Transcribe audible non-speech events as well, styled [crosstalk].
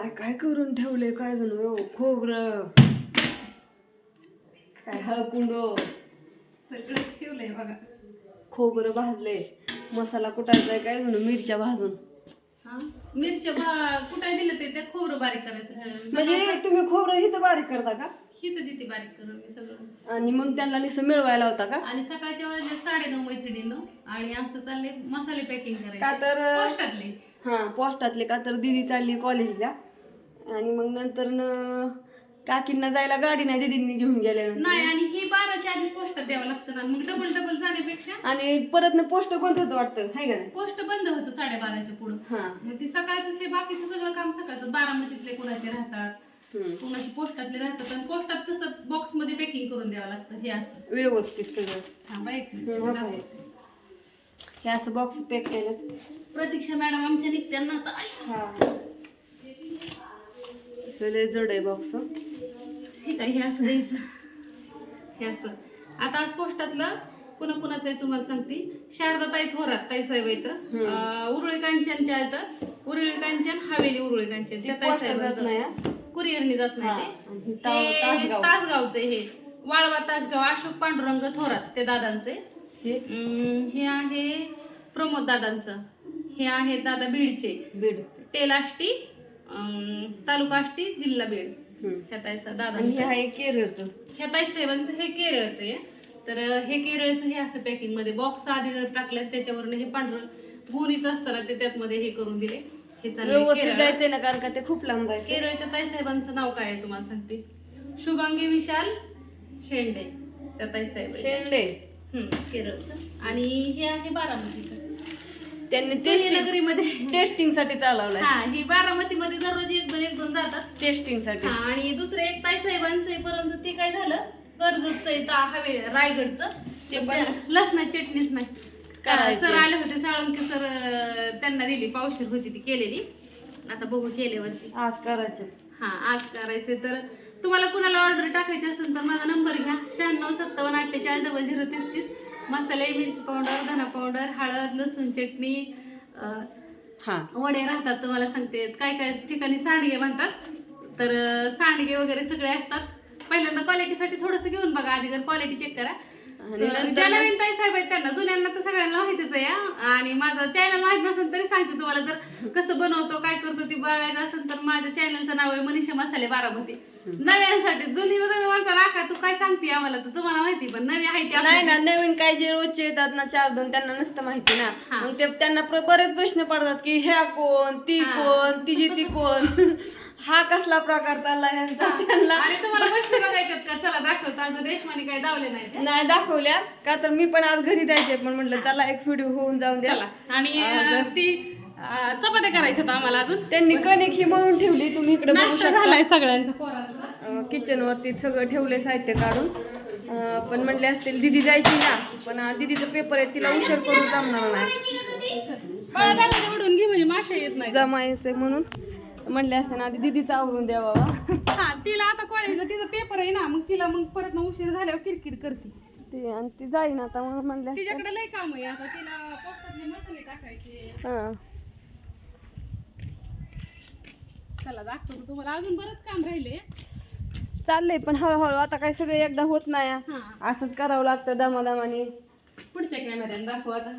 काय काय करून ठेवले काय जण? खोबरं. काय हळकुंड. सगळं ठेवलंय बघा. खोबरं भाजले मसाला कुटायचा काय जण? मिरच्या भाजून. मिरच्या कुठे दिलं ते ते खोबरं बारीक करायचं. म्हणजे तुम्ही खोबरं इथं बारीक करता का? ही तर देते बारीक करून मी सगळं. आणि मग त्यांना नुसतं मिळवायला होता का? आणि सकाळच्या वाजले साडे नऊ मैत्रिणीनं. आणि आमचं चाललंय मसाले पॅकिंग का करायचे तर पोस्टातले. हा पोस्टातले का तर दिदी चालली कॉलेजला. आणि मग नंतर न काकींना जायला गाडी नाही दिदींनी घेऊन गेल्यानंतर. नाही आणि ही बाराच्या आधी पोस्टात द्यावं लागतं ना. मग डबल डबल जाण्यापेक्षा? आणि परत न पोस्ट बंद होतं वाटतं हाय का नाही? पोस्ट बंद होतं साडेबाराच्या पुढं. हा. मग ती सकाळचं हे बाकीचं सगळं काम सकाळचं. बारामतीतले कुणाचे राहतात हम्म. कुणाचे पोस्टातले राहतात. आणि पोस्टात कसं बॉक्समध्ये पॅकिंग करून द्यावं लागतं हे असं. व्यवस्थित सगळं. थांबा एक हम्म, मिनिट हा, दाखवते. हे असं बॉक्स पॅक केलं. प्रतीक्षा मॅडम आमच्या निघत्यांना आता. आई, हे. लय जड आहे बॉक्स हे काय हे असं द्यायचं. हे असं. आता आज पोस्टातलं पुन्हा कुणाचं आहे तुम्हाला सांगते. शारदा ताई थोरात ताई साहेब आहेत. उरुळी कांचनच्या आहेत. उरुळी कांचन हवेली उरुळी कांचन. त्या ताई साहेबांचं? कुरिअरनी जात. नाही ते. तासगावचं आहे हे. वाळवा तासगाव अशोक पांडुरंग थोरात ते दादांचे हे? आहे प्रमोद दादांचं. हे आहे दादा बीडचे. बीड. अं, तालुका आष्टी जिल्हा बीड. हम्म. ह्या ताईचा आणि दादांचं हे आहे केरळचं. ह्या ताई सेवनचं हे केरळचं आहे. तर हे केरळचं हे असं पॅकिंगमध्ये बॉक्स आधी जर टाकले त्याच्यावरनं हे पांढरं गुणीच असतं ना ते त्यात मध्ये हे करून दिले. हे चाललंय ना कारण का ते खूप लांब जायचं केरळच्या ताईसाहेबांचं नाव काय आहे तुम्हाला सांगते. शुभांगी विशाल शेंडे. त्या ताईसाहेब. शेंडे. हम्म, केरळचं. आणि हे आहे बारामतीचं. त्यांनी टेस्टिंग नगरीमध्ये. टेस्टिंगसाठी चालवलाय. हा ही बारामतीमध्ये दररोज एक दोन एक दोन जातात. टेस्टिंगसाठी. हा, आणि दुसरे एक ताई साहेबांचं आहे परंतु ते काय झालं? कर्जतचं ता- हवे रायगडचं. ते पण लसणाची चटणीच नाही. करायचे. सर आले होते साळुंके सर त्यांना दिली पावशेर होती ती केलेली. आता बघू केल्यावरती. आज करायचं. हा आज करायचे. तर तुम्हाला कुणाला ऑर्डर टाकायची असेल तर माझा नंबर घ्या. शहाण्णव सत्तावन्न अठ्ठेचाळीस डबल झिरो तेहतीस. मसाले मिरची पावडर धना पावडर हळद लसूण चटणी हा. वडे राहतात तुम्हाला सांगते. काय काय ठिकाणी सांडगे म्हणतात तर सांडगे वगैरे सगळे असतात. पहिल्यांदा क्वालिटीसाठी थोडंसं घेऊन बघा. आधी जर क्वालिटी चेक करा. आणि तर ज्या नवीन ताई साहेब आहेत त्यांना जुन्यांना तर सगळ्यांना माहितीच आहे. आणि माझं चॅनल माहीत नसेल तरी सांगते तुम्हाला. जर कसं बनवतो काय करतो ती बघायचं असेल तर माझ्या नाव आहे मनीषा मसाले बारामती. नव्यांसाठी जुनी तुम्ही म्हणता राखा तू काय सांगते आम्हाला? तर तुम्हाला माहिती पण नवी आहे ती नाही ना नवीन काय जे रोजचे येतात ना चार दोन त्यांना नसतं माहिती ना. मग ते त्यांना प्र- बरेच प्रश्न पडतात की ह्या कोण ती हा. कोण तिची ती कोण? [laughs] हा कसला प्रकार चालला यांचा त्यांना? आणि तुम्हाला गोष्टी बघायच्यात का? चला दाखवतो. आज रेशमाने काही दावले नाही ते. नाही दाखवल्या. का तर मी पण आज घरी जायचे पण म्हटलं चला एक व्हिडिओ होऊन जाऊन द्या. चला. आणि अं, ती अं, चपात्या करायच्यात आम्हाला अजून. त्यांनी कणिक ही मळून ठेवली तुम्ही इकडे बघू नाश्ता शकता. झालाय सगळ्यांचा. पोरांचा किचन वरती सगळं ठेवले साहित्य काढून. अं, पण म्हणले असतील दिदी जायची ना. पण आज दीदीचा पेपर आहे तिला उशीर करून जमणार नाही. बाळा उडून घे म्हणजे माशा येत नाही जमायचं म्हणून. म्हणले असते ना आधी दीदीचा आवरून द्यावा. हा तिला आता कॉलेजला तिचा पेपर आहे ना मग तिला मग परत ना उशीर झाल्यावर किरकिर करते. ते आणि ती जाईन आता म्हणून म्हणले तिच्याकडे लय काम आहे आता तिला पोस्टातले मसाले टाकायचे. हां. चला दाखवतो तुम्हाला. अजून बरंच काम राहिले चाललंय पण हळूहळू आता काय सगळं एकदा होत नाही. असंच करावं लागतं दमादमाने. पुढच्या कॅमेऱ्याने दाखव आता.